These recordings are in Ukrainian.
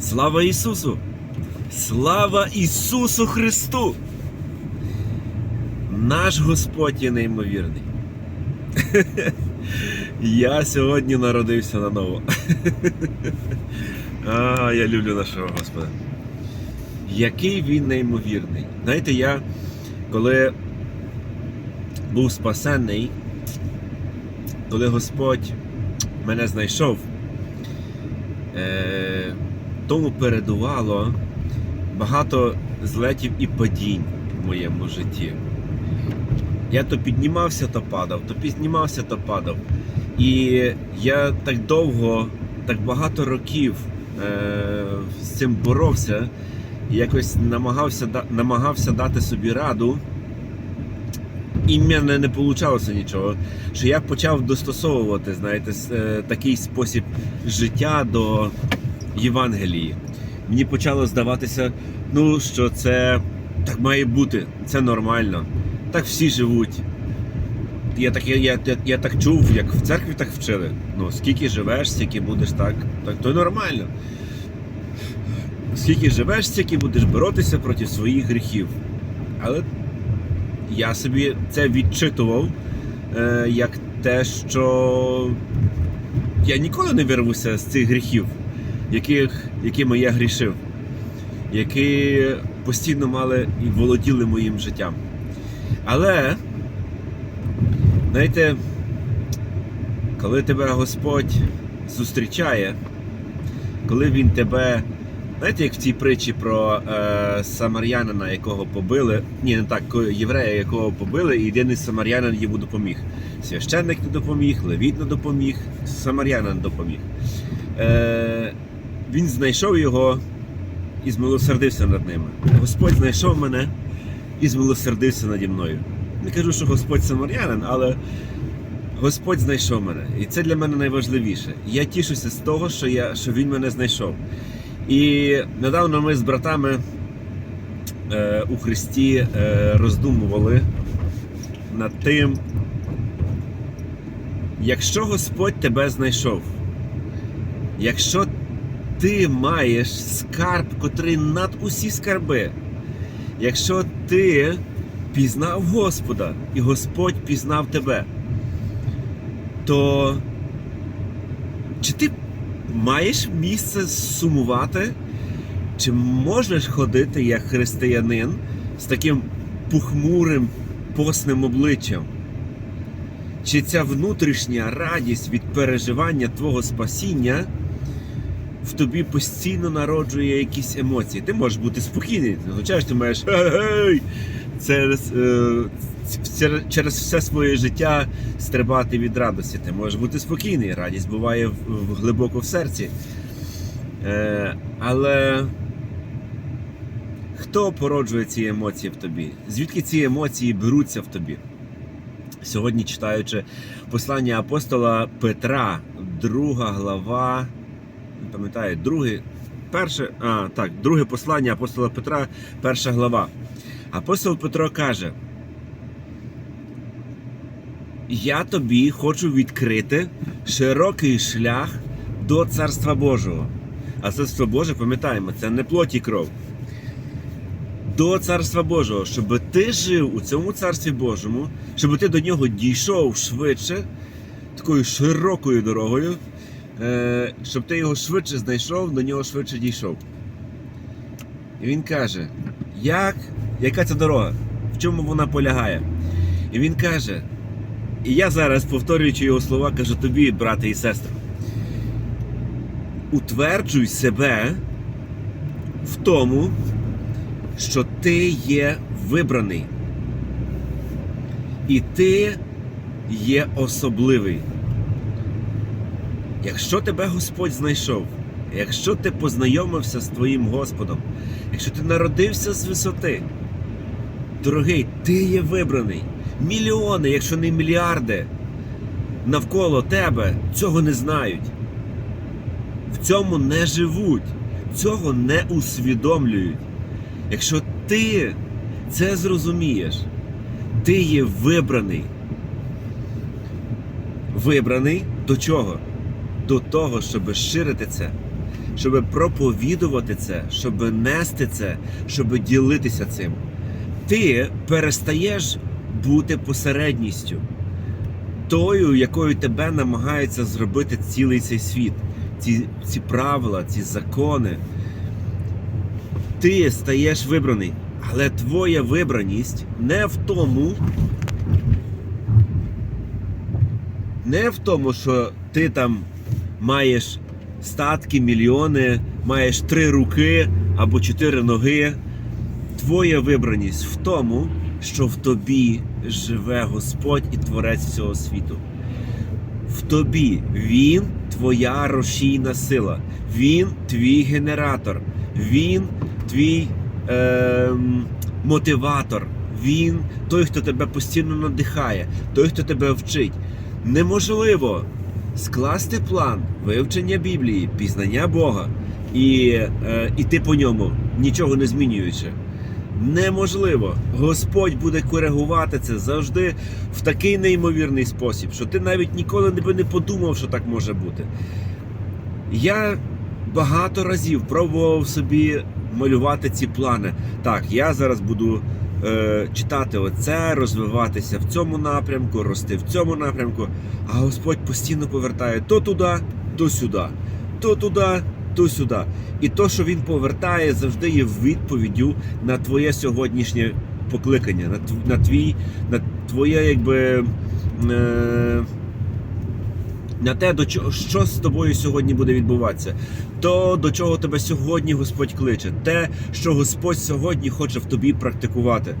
Слава Ісусу! Слава Ісусу Христу! Наш Господь є неймовірний. Я сьогодні народився наново. А, я люблю нашого Господа. Який він неймовірний. Знаєте, я коли був спасенний, коли Господь мене знайшов, е, тому передувало багато злетів і падінь в моєму житті. Я то піднімався, то падав, то піднімався, то падав. І я так довго, так багато років е, з цим боровся, і якось намагався, намагався дати собі раду. І в мене не вийшло нічого. Що я почав достосовувати, знаєте, е, такий спосіб життя до Євангелії. Мені почало здаватися, ну, що це так має бути, це нормально. Так всі живуть. Я так, я, я, я, так чув, як в церкві так вчили. Ну, скільки живеш, стільки будеш так, так то нормально. Скільки живеш, стільки будеш боротися проти своїх гріхів. Але я собі це відчитував е, як те, що я ніколи не вирвуся з цих гріхів, яких, якими я грішив, які постійно мали і володіли моїм життям. Але, знаєте, коли тебе Господь зустрічає, коли Він тебе. Знаєте, як в цій притчі про е, самарянина, якого побили, ні, не так, єврея, якого побили, і єдиний самарянин йому допоміг. Священник не допоміг, левіт не допоміг, самарянин допоміг. Е, він знайшов його і змилосердився над ними. Господь знайшов мене і змилосердився наді мною. Не кажу, що Господь самарянин, але Господь знайшов мене. І це для мене найважливіше. Я тішуся з того, що, я, що він мене знайшов. І недавно ми з братами е, у Христі е, роздумували над тим, якщо Господь тебе знайшов, якщо ти маєш скарб, котрий над усі скарби, якщо ти пізнав Господа і Господь пізнав тебе, то чи ти маєш місце сумувати? Чи можеш ходити як християнин з таким похмурим постним обличчям? Чи ця внутрішня радість від переживання твого спасіння в тобі постійно народжує якісь емоції? Ти можеш бути спокійний, що ти маєш гей, через, е, через все своє життя стрибати від радості. Ти можеш бути спокійний, радість буває в, в- глибоко в серці. Е, але хто породжує ці емоції в тобі? Звідки ці емоції беруться в тобі? Сьогодні читаючи послання апостола Петра, друга глава, пам'ятаю, друге, перше, а, так, друге послання апостола Петра, перша глава. Апостол Петро каже: Я тобі хочу відкрити широкий шлях до Царства Божого. А Царство Боже, пам'ятаємо, це не плоть і кров. До Царства Божого, щоб ти жив у цьому Царстві Божому, щоб ти до нього дійшов швидше, такою широкою дорогою, щоб ти його швидше знайшов, до нього швидше дійшов. І він каже: як? Яка ця дорога? В чому вона полягає? І він каже: і я зараз, повторюючи його слова, кажу тобі, брате і сестри, утверджуй себе в тому, що ти є вибраний. І ти є особливий. Якщо тебе Господь знайшов, якщо ти познайомився з твоїм Господом, якщо ти народився з висоти, дорогий, ти є вибраний. Мільйони, якщо не мільярди, навколо тебе цього не знають. В цьому не живуть, цього не усвідомлюють. Якщо ти це зрозумієш, ти є вибраний. Вибраний до чого? До того, щоб ширити це, щоб проповідувати це, щоб нести це, щоб ділитися цим. Ти перестаєш бути посередністю, тою, якою тебе намагається зробити цілий цей світ, ці, ці правила, ці закони. Ти стаєш вибраний, але твоя вибраність не в тому, не в тому, що ти там маєш статки, мільйони, маєш три руки або чотири ноги. Твоя вибраність в тому, що в тобі живе Господь і Творець всього світу. В тобі Він твоя рушійна сила, Він твій генератор, Він твій ем, мотиватор, Він той, хто тебе постійно надихає, той, хто тебе вчить. Неможливо скласти план вивчення Біблії, пізнання Бога і е, іти по ньому, нічого не змінюючи. Неможливо. Господь буде коригувати це завжди в такий неймовірний спосіб, що ти навіть ніколи би не подумав, що так може бути. Я багато разів пробував собі малювати ці плани. Так, я зараз буду е, читати оце, розвиватися в цьому напрямку, рости в цьому напрямку. А Господь постійно повертає то туди, то сюди, то туди, то сюди. І то, що він повертає, завжди є відповіддю на твоє сьогоднішнє покликання, на, твій, на твоє, якби. Е, на те, до чого, що з тобою сьогодні буде відбуватися, то до чого тебе сьогодні Господь кличе, те, що Господь сьогодні хоче в тобі практикувати.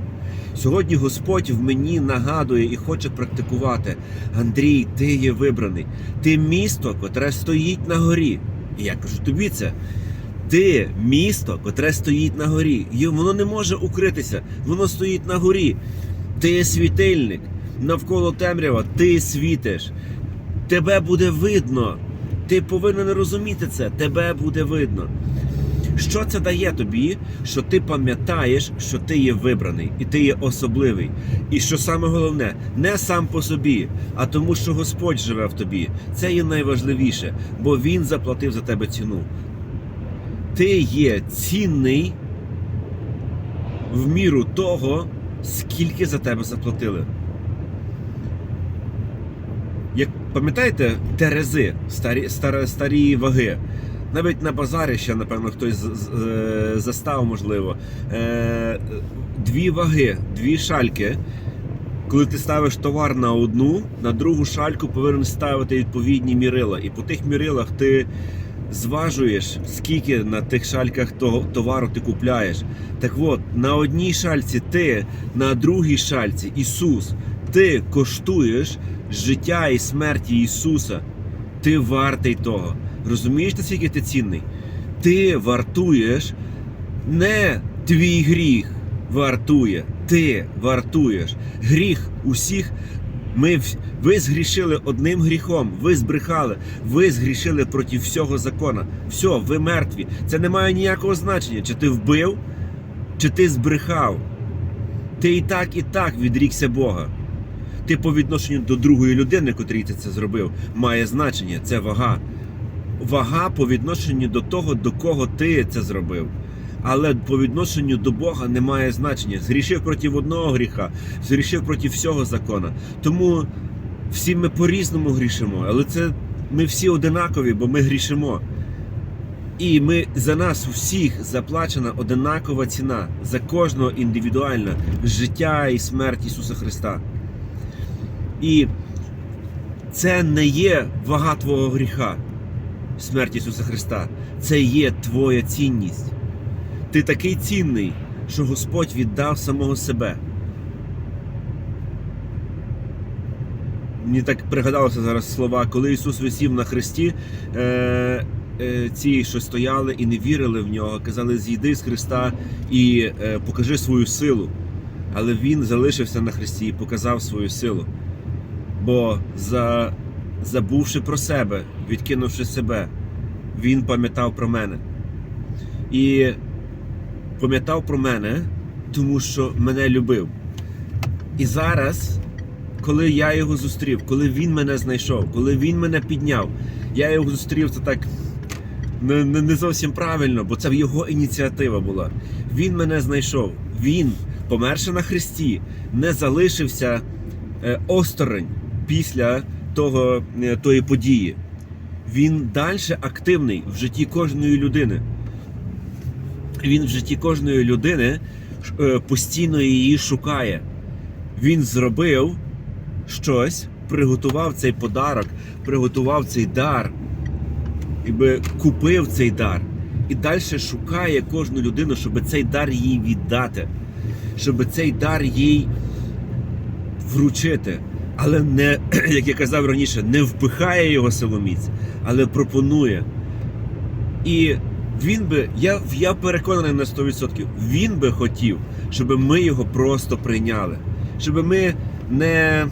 Сьогодні Господь в мені нагадує і хоче практикувати. Андрій, ти є вибраний. Ти місто, котре стоїть на горі. І я кажу тобі це. Ти місто, котре стоїть на горі. І воно не може укритися, воно стоїть на горі. Ти світильник. Навколо темрява ти світиш. Тебе буде видно. Ти повинен розуміти це. Тебе буде видно. Що це дає тобі, що ти пам'ятаєш, що ти є вибраний і ти є особливий. І що саме головне, не сам по собі, а тому, що Господь живе в тобі. Це є найважливіше, бо Він заплатив за тебе ціну. Ти є цінний в міру того, скільки за тебе заплатили. Як пам'ятаєте, терези, старі, старі, старі ваги. Навіть на базарі ще, напевно, хтось е, застав, можливо. Е, Дві ваги, дві шальки. Коли ти ставиш товар на одну, на другу шальку повинен ставити відповідні мірила. І по тих мірилах ти зважуєш, скільки на тих шальках того товару ти купляєш. Так от, на одній шальці ти, на другій шальці Ісус. Ти коштуєш життя і смерті Ісуса. Ти вартий того. Розумієш, наскільки ти цінний? Ти вартуєш не твій гріх вартує. Ти вартуєш. Гріх усіх. Ми ви згрішили одним гріхом, ви збрехали, ви згрішили проти всього закона. Все, ви мертві. Це не має ніякого значення, чи ти вбив, чи ти збрехав. Ти і так, і так відрікся Бога. Ти по відношенню до другої людини, котрій ти це зробив, має значення. Це вага. Вага по відношенню до того, до кого ти це зробив. Але по відношенню до Бога немає значення. Згрішив проти одного гріха, згрішив проти всього закона. Тому всі ми по-різному грішимо, але це ми всі одинакові, бо ми грішимо. І ми за нас всіх заплачена одинакова ціна за кожного індивідуальна життя і смерть Ісуса Христа. І це не є вага твого гріха, смерть Ісуса Христа. Це є твоя цінність. Ти такий цінний, що Господь віддав самого себе. Мені так пригадалося зараз слова, коли Ісус висів на хресті, е, е, ці, що стояли і не вірили в нього, казали: зійди з Христа і е, покажи свою силу. Але Він залишився на хресті і показав свою силу. Бо за, забувши про себе, відкинувши себе, Він пам'ятав про мене. І пам'ятав про мене, тому що мене любив. І зараз, коли я його зустрів, коли він мене знайшов, коли він мене підняв, я його зустрів, це так не, не, не зовсім правильно, бо це його ініціатива була. Він мене знайшов. Він, померши на Христі, не залишився е, осторонь після того, е, тої події. Він далі активний в житті кожної людини. Він в житті кожної людини е, постійно її шукає. Він зробив щось, приготував цей подарок, приготував цей дар, якби купив цей дар. І далі шукає кожну людину, щоб цей дар їй віддати, щоб цей дар їй вручити. Але не, як я казав раніше, не впихає його силоміць, але пропонує. І він би, я, я переконаний на 100%, він би хотів, щоб ми його просто прийняли. Щоб ми не,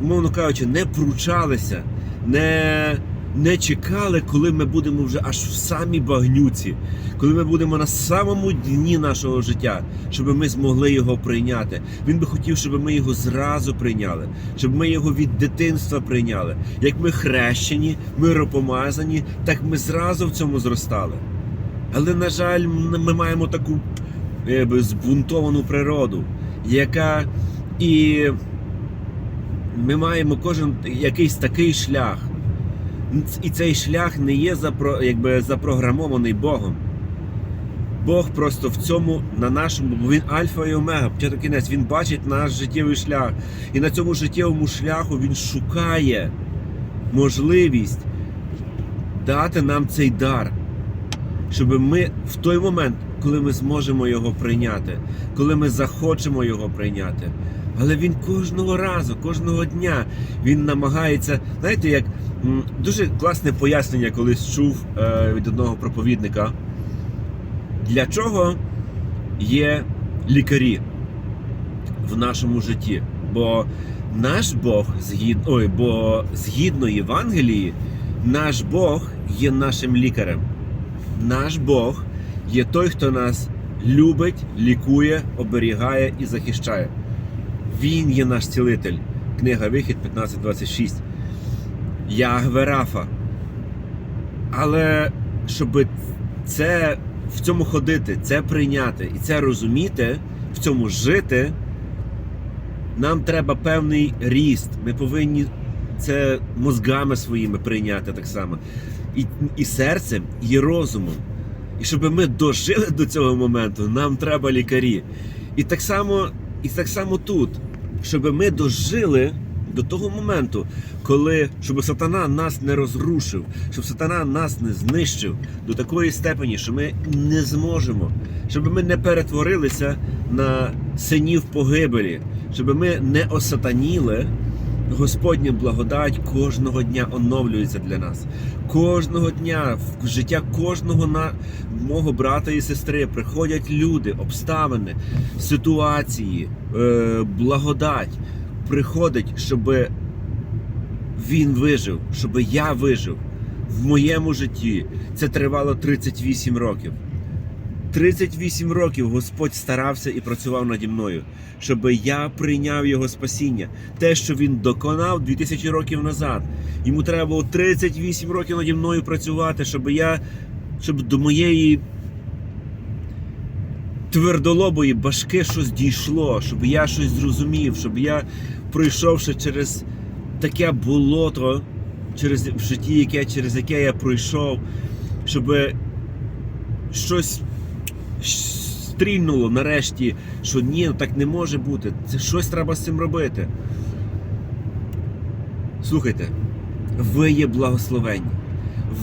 мовно кажучи, не пручалися, не, не чекали, коли ми будемо вже аж в самій багнюці, коли ми будемо на самому дні нашого життя, щоб ми змогли його прийняти. Він би хотів, щоб ми його зразу прийняли, щоб ми його від дитинства прийняли. Як ми хрещені, миропомазані, так ми зразу в цьому зростали. Але, на жаль, ми маємо таку якби, збунтовану природу, яка і ми маємо кожен якийсь такий шлях. І цей шлях не є запро, якби, запрограмований Богом. Бог просто в цьому на нашому, бо він альфа і омега, початок кінець, він бачить наш життєвий шлях. І на цьому життєвому шляху він шукає можливість дати нам цей дар, щоб ми в той момент, коли ми зможемо його прийняти, коли ми захочемо його прийняти. Але він кожного разу, кожного дня він намагається, знаєте, як дуже класне пояснення колись чув е, від одного проповідника. Для чого є лікарі в нашому житті? Бо наш Бог згідно, ой, бо згідно Євангелії, наш Бог є нашим лікарем. Наш Бог є той, хто нас любить, лікує, оберігає і захищає. Він є наш цілитель. Книга Вихід 15.26. Ягве Рафа. Але щоб це в цьому ходити, це прийняти і це розуміти, в цьому жити, нам треба певний ріст. Ми повинні це мозгами своїми прийняти так само. І, і серцем, і розумом. І щоб ми дожили до цього моменту, нам треба лікарі. І так само, і так само тут, щоб ми дожили до того моменту, коли щоб сатана нас не розрушив, щоб сатана нас не знищив до такої степені, що ми не зможемо, щоб ми не перетворилися на синів погибелі, щоб ми не осатаніли. Господня благодать кожного дня оновлюється для нас. Кожного дня в життя кожного на мого брата і сестри приходять люди, обставини, ситуації, е, благодать приходить, щоб він вижив, щоб я вижив в моєму житті. Це тривало 38 років. 38 років Господь старався і працював наді мною, щоб я прийняв його спасіння. Те, що він доконав 2000 років назад. Йому треба було 38 років наді мною працювати, щоб я, щоб до моєї твердолобої башки щось дійшло, щоб я щось зрозумів, щоб я, пройшовши через таке болото, через в житті, яке, через яке я пройшов, щоб щось стрільнуло нарешті, що ні, так не може бути. Це щось треба з цим робити. Слухайте, ви є благословенні,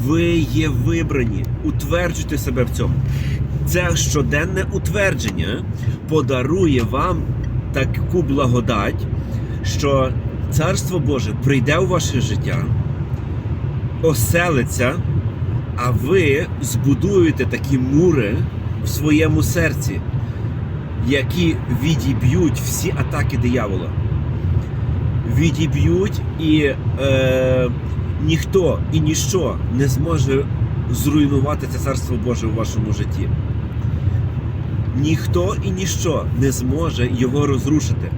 ви є вибрані, утверджуйте себе в цьому. Це щоденне утвердження подарує вам таку благодать, що Царство Боже прийде у ваше життя, оселиться, а ви збудуєте такі мури в своєму серці, які відіб'ють всі атаки диявола. Відіб'ють і е, ніхто і ніщо не зможе зруйнувати це царство Боже у вашому житті. Ніхто і ніщо не зможе його розрушити.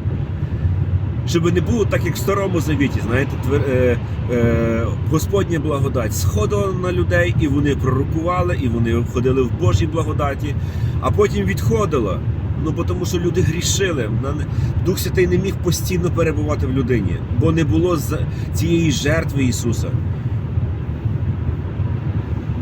Щоб не було так, як в старому завіті, знаєте, твер, е, е, Господня благодать сходила на людей, і вони пророкували, і вони входили в Божій благодаті, а потім відходила. Ну, тому що люди грішили. Дух Святий не міг постійно перебувати в людині, бо не було цієї жертви Ісуса.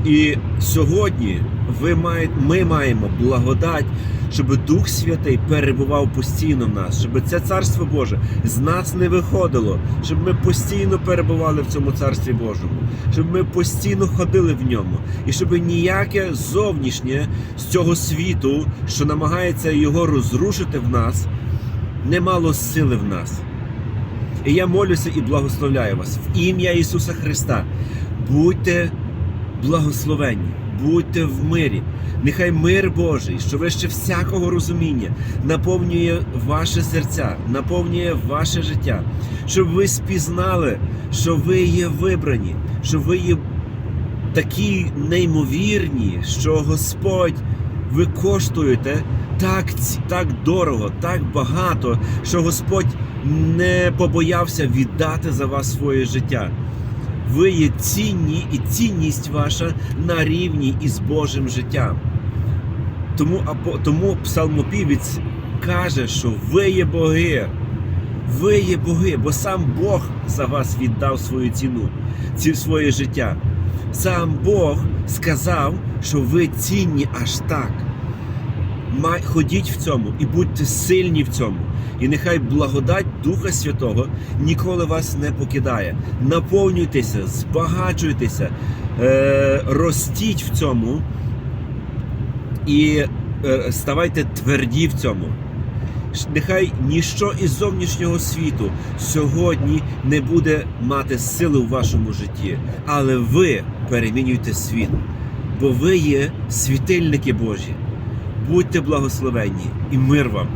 І сьогодні ви маєте, ми маємо благодать, щоб Дух Святий перебував постійно в нас, щоб це Царство Боже з нас не виходило, щоб ми постійно перебували в цьому Царстві Божому, щоб ми постійно ходили в ньому, і щоб ніяке зовнішнє з цього світу, що намагається його розрушити в нас, не мало сили в нас. І я молюся і благословляю вас в ім'я Ісуса Христа. Будьте благословенні, будьте в мирі. Нехай мир Божий, що вище всякого розуміння, наповнює ваше серця, наповнює ваше життя, щоб ви спізнали, що ви є вибрані, що ви є такі неймовірні, що Господь ви коштуєте так, так дорого, так багато, що Господь не побоявся віддати за вас своє життя. Ви є цінні і цінність ваша на рівні із Божим життям. Тому, тому псалмопівець каже, що ви є боги. Ви є боги, бо сам Бог за вас віддав свою ціну, ці своє життя. Сам Бог сказав, що ви цінні аж так. Ходіть в цьому і будьте сильні в цьому. І нехай благодать Духа Святого ніколи вас не покидає. Наповнюйтеся, збагачуйтеся, е, ростіть в цьому і е, ставайте тверді в цьому. Нехай ніщо із зовнішнього світу сьогодні не буде мати сили у вашому житті, але ви перемінюйте світ, бо ви є світильники Божі. Будьте благословенні і мир вам.